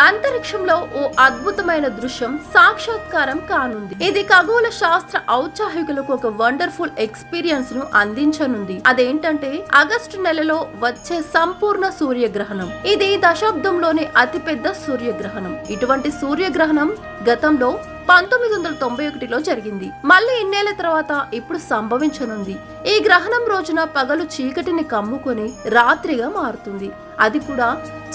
అంతరిక్షంలో ఓ అద్భుతమైన దృశ్యం సాక్షాత్కారం కానుంది. ఇది ఖగోళ శాస్త్ర ఔత్సాహికులకు ఒక వండర్ఫుల్ ఎక్స్పీరియన్స్ను అందించనుంది. అదేంటంటే ఆగస్టు నెలలో వచ్చే సంపూర్ణ సూర్యగ్రహణం. ఇది దశాబ్దంలోనే అతిపెద్ద సూర్యగ్రహణం. ఇటువంటి సూర్యగ్రహణం గతంలో పంతొమ్మిది వందల తొంభై ఒకటిలో జరిగింది. మళ్ళీ ఇన్నేళ్ళ తర్వాత ఇప్పుడు సంభవించనుంది. ఈ గ్రహణం రోజున పగలు చీకటిని కమ్ముకొని రాత్రిగా మారుతుంది. అది కూడా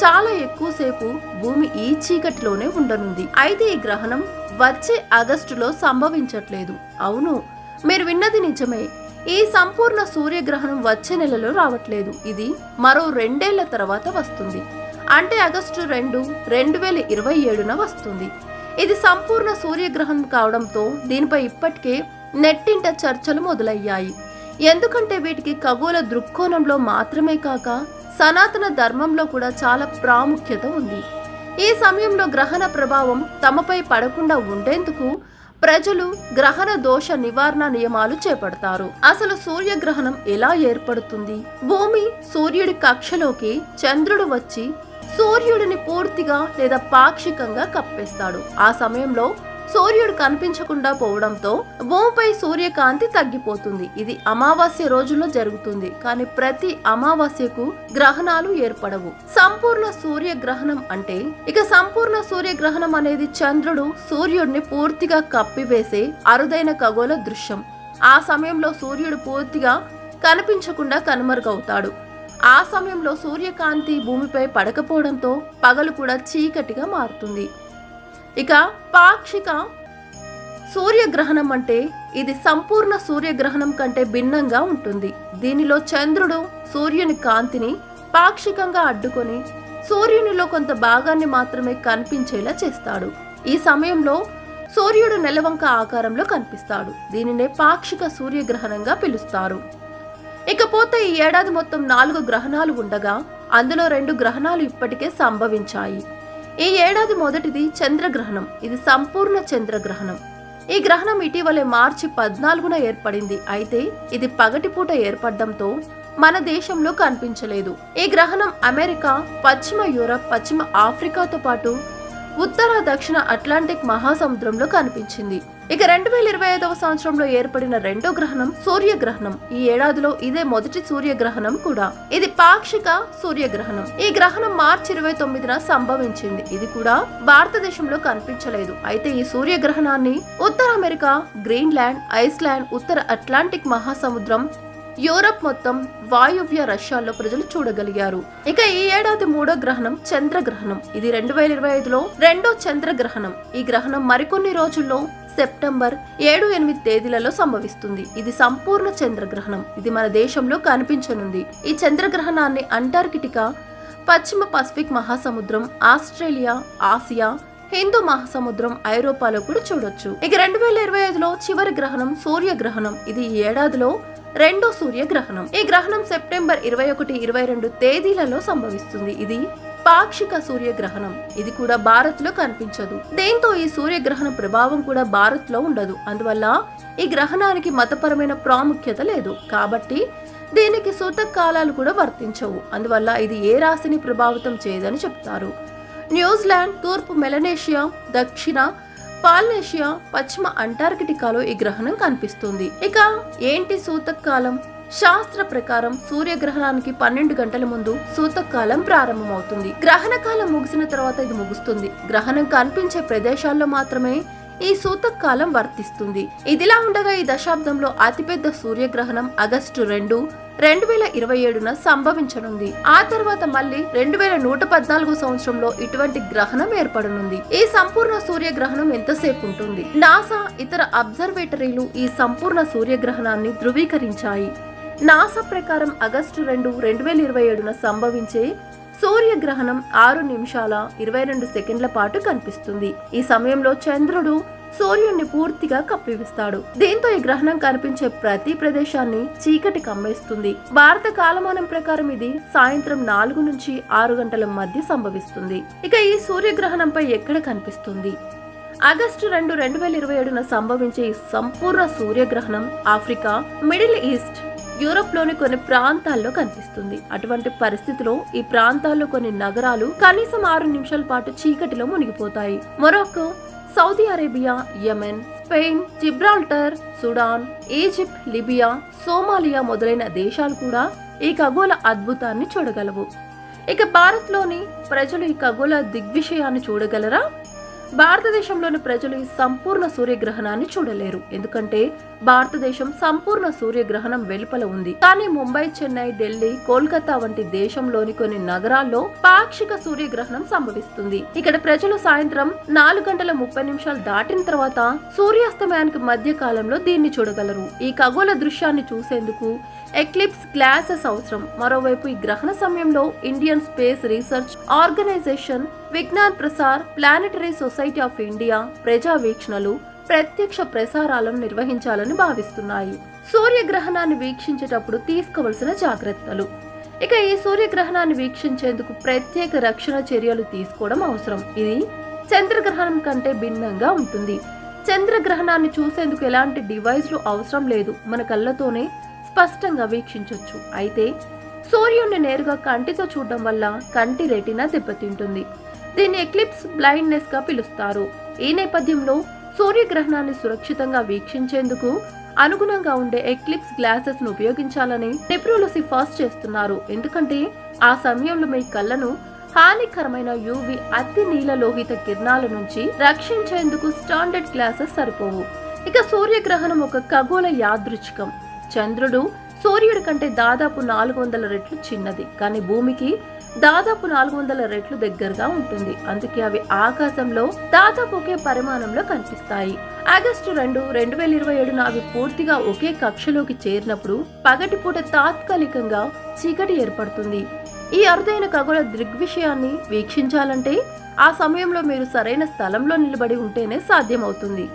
చాలా ఎక్కువసేపు భూమి ఈ చీకటిలోనే ఉండనుంది. అయితే ఈ గ్రహణం వచ్చే ఆగస్టులో సంభవించట్లేదు. అవును మీరు విన్నది నిజమే. ఈ సంపూర్ణ సూర్యగ్రహణం వచ్చే నెలలో రావట్లేదు. ఇది మరో రెండేళ్ళ తర్వాత వస్తుంది. అంటే ఆగస్టు రెండు రెండు వేల ఇరవై ఏడున వస్తుంది. ఇది సంపూర్ణ సూర్యగ్రహణం కావడంతో దీనిపై ఇప్పటికే నెట్టింట చర్చలు మొదలయ్యాయి. ఎందుకంటే వీటికి ఖగోళ దృక్కోణంలో మాత్రమే కాక సనాతన ధర్మంలో కూడా చాలా ప్రాముఖ్యత ఉంది. ఈ సమయంలో గ్రహణ ప్రభావం తమపై పడకుండా ఉండేందుకు ప్రజలు గ్రహణ దోష నివారణ నియమాలు చేపడతారు. అసలు సూర్యగ్రహణం ఎలా ఏర్పడుతుంది? భూమి సూర్యుడి కక్షలోకి చంద్రుడు వచ్చి సూర్యుడిని పూర్తిగా లేదా పాక్షికంగా కప్పేస్తాడు. ఆ సమయంలో సూర్యుడు కనిపించకుండా పోవడంతో భూమిపై సూర్యకాంతి తగ్గిపోతుంది. ఇది అమావాస్య రోజుల్లో జరుగుతుంది. కానీ ప్రతి అమావాస్యకు గ్రహణాలు ఏర్పడవు. సంపూర్ణ సూర్యగ్రహణం అంటే ఇక సంపూర్ణ సూర్యగ్రహణం అనేది చంద్రుడు సూర్యుడిని పూర్తిగా కప్పివేసే అరుదైన ఖగోళ దృశ్యం. ఆ సమయంలో సూర్యుడు పూర్తిగా కనిపించకుండా కనుమరుగవుతాడు. ఆ సమయంలో సూర్యకాంతి భూమిపై పడకపోవడంతో పగలు కూడా చీకటిగా మారుతుంది. ఇక పాక్షిక సూర్యగ్రహణం అంటే ఇది సంపూర్ణ సూర్యగ్రహణం కంటే భిన్నంగా ఉంటుంది. దీనిలో చంద్రుడు సూర్యుని కాంతిని పాక్షికంగా అడ్డుకొని సూర్యునిలో కొంత భాగాన్ని మాత్రమే కనిపించేలా చేస్తాడు. ఈ సమయంలో సూర్యుడు నెలవంక ఆకారంలో కనిపిస్తాడు. దీనినే పాక్షిక సూర్యగ్రహణంగా పిలుస్తారు. ఇకపోతే ఈ ఏడాది మొత్తం నాలుగు గ్రహణాలు ఉండగా అందులో రెండు గ్రహణాలు ఇప్పటికే సంభవించాయి. ఈ ఏడాది మొదటిది చంద్రగ్రహణం. ఇది సంపూర్ణ చంద్రగ్రహణం. ఈ గ్రహణం ఇటీవలే మార్చి పద్నాలుగున ఏర్పడింది. అయితే ఇది పగటిపూట ఏర్పడడంతో మన దేశంలో కనిపించలేదు. ఈ గ్రహణం అమెరికా పశ్చిమ యూరప్ పశ్చిమ ఆఫ్రికాతో పాటు ఉత్తర దక్షిణ అట్లాంటిక్ మహాసముద్రంలో కనిపించింది. ఇక రెండు వేల ఇరవై ఐదవ సంవత్సరంలో ఏర్పడిన రెండో గ్రహణం సూర్యగ్రహణం. ఈ ఏడాదిలో ఇదే మొదటి సూర్యగ్రహణం కూడా. ఇది పాక్షిక సూర్యగ్రహణం. ఈ గ్రహణం మార్చి ఇరవై తొమ్మిదిన సంభవించింది. ఇది కూడా భారతదేశంలో కనిపించలేదు. అయితే ఈ సూర్యగ్రహణాన్ని ఉత్తర అమెరికా గ్రీన్లాండ్ ఐస్లాండ్ ఉత్తర అట్లాంటిక్ మహాసముద్రం యూరప్ మొత్తం వాయువ్య రష్యాలో ప్రజలు చూడగలిగారు. ఇక ఈ ఏడాది మూడో గ్రహణం చంద్రగ్రహణం. ఇది రెండు వేల ఇరవై ఐదులో రెండో చంద్రగ్రహణం. ఈ గ్రహణం మరికొన్ని రోజుల్లో సెప్టెంబర్ ఏడు ఎనిమిది తేదీలలో సంభవిస్తుంది. ఇది సంపూర్ణ చంద్రగ్రహణం. ఇది మన దేశంలో కనిపించనుంది. ఈ చంద్రగ్రహణాన్ని అంటార్కిటికా పశ్చిమ పసిఫిక్ మహాసముద్రం ఆస్ట్రేలియా ఆసియా హిందూ మహాసముద్రం ఐరోపాలో కూడా చూడొచ్చు. ఇక రెండు వేల ఇరవై ఐదులో చివరి గ్రహణం సూర్యగ్రహణం. ఇది ఈ ఏడాదిలో రెండో సూర్యగ్రహణం. ఈ గ్రహణం సెప్టెంబర్ ఇరవై ఒకటి ఇరవై రెండు తేదీలలో సంభవిస్తుంది. ఇది పాక్షిక సూర్యగ్రహణం. ఇది కూడా భారత్లో కనిపించదు. దీంతో ఈ సూర్యగ్రహణ ప్రభావం కూడా భారత్లో ఉండదు. అందువల్ల ఈ గ్రహణానికి మతపరమైన ప్రాముఖ్యత లేదు. కాబట్టి దీనికి సూతక కాలాలు కూడా వర్తించవు. అందువల్ల ఇది ఏ రాశిని ప్రభావితం చేయదని చెప్తారు. న్యూజిలాండ్ తూర్పు మెలనేషియా దక్షిణ పాలినేషియా పశ్చిమ అంటార్కిటికాలో ఈ గ్రహణం కనిపిస్తుంది. ఇక ఏంటి సూతక్ కాలం శాస్త్ర ప్రకారం సూర్యగ్రహణానికి పన్నెండు గంటల ముందు సూతకాలం ప్రారంభమవుతుంది. గ్రహణ కాలం ముగిసిన తర్వాత ఇది ముగుస్తుంది. గ్రహణం కనిపించే ప్రదేశాల్లో మాత్రమే ఈ సూతకాలం వర్తిస్తుంది. ఇదిలా ఉండగా ఈ దశాబ్దంలో అతిపెద్ద సూర్యగ్రహణం ఆగస్టు రెండు రెండు వేల ఇరవై ఏడున సంభవించనుంది. ఆ తర్వాత మళ్ళీ రెండు వేల నూట పద్నాలుగు సంవత్సరంలో ఇటువంటి గ్రహణం ఏర్పడనుంది. ఈ సంపూర్ణ సూర్యగ్రహణం ఎంతసేపు ఉంటుంది నాసా ఇతర అబ్జర్వేటరీలు ఈ సంపూర్ణ సూర్యగ్రహణాన్ని ధృవీకరించాయి. నాసా ప్రకారం ఆగస్టు రెండు రెండు వేల ఇరవై ఏడున సంభవించే సూర్యగ్రహణం ఆరు నిమిషాల ఇరవై రెండు సెకండ్ల పాటు కనిపిస్తుంది. ఈ సమయంలో చంద్రుడు సూర్యుడిని పూర్తిగా కప్పివిస్తాడు. దీంతో ఈ గ్రహణం కనిపించే ప్రతి ప్రదేశాన్ని చీకటి కమ్మేస్తుంది. భారత కాలమానం ప్రకారం ఇది సాయంత్రం నాలుగు నుంచి ఆరు గంటల మధ్య సంభవిస్తుంది. ఇక ఈ సూర్యగ్రహణంపై ఎక్కడ కనిపిస్తుంది? ఆగస్టు రెండు రెండు వేల ఇరవై ఏడున సంభవించే ఈ సంపూర్ణ సూర్యగ్రహణం ఆఫ్రికా మిడిల్ ఈస్ట్ యూరోప్లోని కొన్ని ప్రాంతాల్లో కనిపిస్తుంది. అటువంటి పరిస్థితిలో ఈ ప్రాంతాల్లో కొన్ని నగరాలు కనీసం ఆరు నిమిషాల పాటు చీకటిలో మునిగిపోతాయి. Morocco Saudi Arabia Yemen Spain Gibraltar Sudan Egypt Libya Somalia మొదలైన దేశాలు కూడా ఈ ఖగోళ అద్భుతాన్ని చూడగలవు. ఇక భారత్లోని ప్రజలు ఈ ఖగోళ దిగ్విషయాన్ని చూడగలరా? భారతదేశంలోని ప్రజలు ఈ సంపూర్ణ సూర్యగ్రహణాన్ని చూడలేరు. ఎందుకంటే భారతదేశం సంపూర్ణ సూర్యగ్రహణం వెలుపల ఉంది. కానీ ముంబై చెన్నై ఢిల్లీ కోల్కతా వంటి దేశంలోని కొన్ని నగరాల్లో పాక్షిక సూర్యగ్రహణం సంభవిస్తుంది. ఇక్కడ ప్రజలు సాయంత్రం నాలుగు గంటల ముప్పై నిమిషాలు దాటిన తర్వాత సూర్యాస్తమయానికి మధ్య కాలంలో దీన్ని చూడగలరు. ఈ ఖగోళ దృశ్యాన్ని చూసేందుకు ఎక్లిప్స్ గ్లాసెస్ అవసరం. మరోవైపు ఈ గ్రహణ సమయంలో Indian space research organisation Vigyan Prasar planetary society of India ప్రజా వీక్షణలు ప్రత్యక్ష ప్రసారాలను నిర్వహించాలని భావిస్తున్నాయి. సూర్యగ్రహణాన్ని వీక్షించేటప్పుడు తీసుకోవలసిన జాగ్రత్తలు. ఇక ఈ సూర్యగ్రహణాన్ని వీక్షించేందుకు ప్రత్యేక రక్షణ చర్యలు తీసుకోవడం అవసరం. ఇది చంద్రగ్రహణం కంటే భిన్నంగా ఉంటుంది. చంద్రగ్రహణాన్ని చూసేందుకు ఎలాంటి డివైస్లు అవసరం లేదు. మన కళ్ళతోనే స్పష్టంగా వీక్షించవచ్చు అయితే సూర్యుడిని నేరుగా కంటితో చూడడం వల్ల కంటి రెటీనా దెబ్బతింటుంది. దీన్ని ఎక్లిప్స్ బ్లైండ్నెస్గా పిలుస్తారు. ఈ నేపథ్యంలో సూర్యగ్రహణాన్ని సురక్షితంగా వీక్షించేందుకు అనుగుణంగా ఉండే ఎక్లిప్స్ గ్లాసెస్ను ఉపయోగించాలని నిపుణులు సిఫార్సు చేస్తున్నారు. ఎందుకంటే ఆ సమయంలో మీ కళ్ళను హానికరమైన యూవి అతి నీల లోహిత కిరణాల నుంచి రక్షించేందుకు స్టాండర్డ్ గ్లాసెస్ సరిపోవు. ఇక సూర్యగ్రహణం ఒక ఖగోళ యాదృచ్ఛికం. చంద్రుడు సూర్యుడి కంటే దాదాపు నాలుగు వందల రెట్లు చిన్నది. కానీ భూమికి దాదాపు నాలుగు వందల రెట్లు దగ్గరగా ఉంటుంది. అందుకే అవి ఆకాశంలో దాదాపు ఒకే పరిమాణంలో కనిపిస్తాయి. ఆగస్టు రెండు రెండు వేల ఇరవై ఏడున అవి పూర్తిగా ఒకే కక్షలోకి చేరినప్పుడు పగటిపూట తాత్కాలికంగా చీకటి ఏర్పడుతుంది. ఈ అరుదైన ఖగోళ దృగ్విషయాన్ని వీక్షించాలంటే ఆ సమయంలో మీరు సరైన స్థలంలో నిలబడి ఉంటేనే సాధ్యమవుతుంది.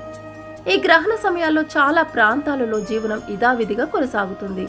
ఈ గ్రహణ సమయాల్లో చాలా ప్రాంతాలలో జీవనం ఇదావిధిగా కొనసాగుతుంది.